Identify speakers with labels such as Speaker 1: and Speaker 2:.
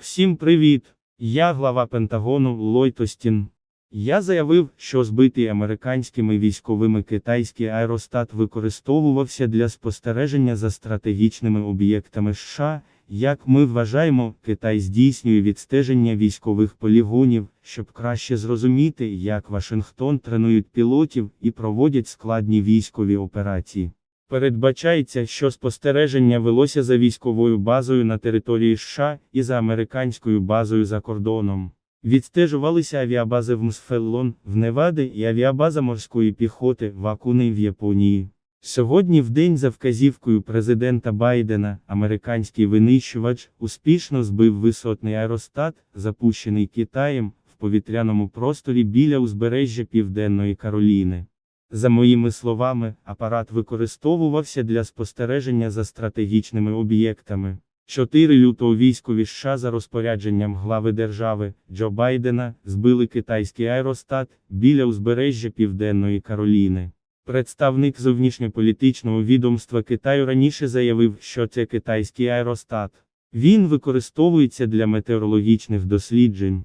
Speaker 1: Всім привіт! Я глава Пентагону Ллойд Остін. Я заявив, що збитий американськими військовими китайський аеростат використовувався для спостереження за стратегічними об'єктами США. Як ми вважаємо, Китай здійснює відстеження військових полігонів, щоб краще зрозуміти, як Вашингтон тренують пілотів і проводять складні військові операції. Передбачається, що спостереження велося за військовою базою на території США і за американською базою за кордоном. Відстежувалися авіабази в Мсфеллон, в Неваді і авіабаза морської піхоти в Акуни в Японії. Сьогодні в день за вказівкою президента Байдена, американський винищувач успішно збив висотний аеростат, запущений Китаєм, в повітряному просторі біля узбережжя Південної Кароліни. За моїми словами, апарат використовувався для спостереження за стратегічними об'єктами. 4 лютого військові США за розпорядженням глави держави Джо Байдена збили китайський аеростат біля узбережжя Південної Кароліни. Представник зовнішньополітичного відомства Китаю раніше заявив, що це китайський аеростат. Він використовується для метеорологічних досліджень.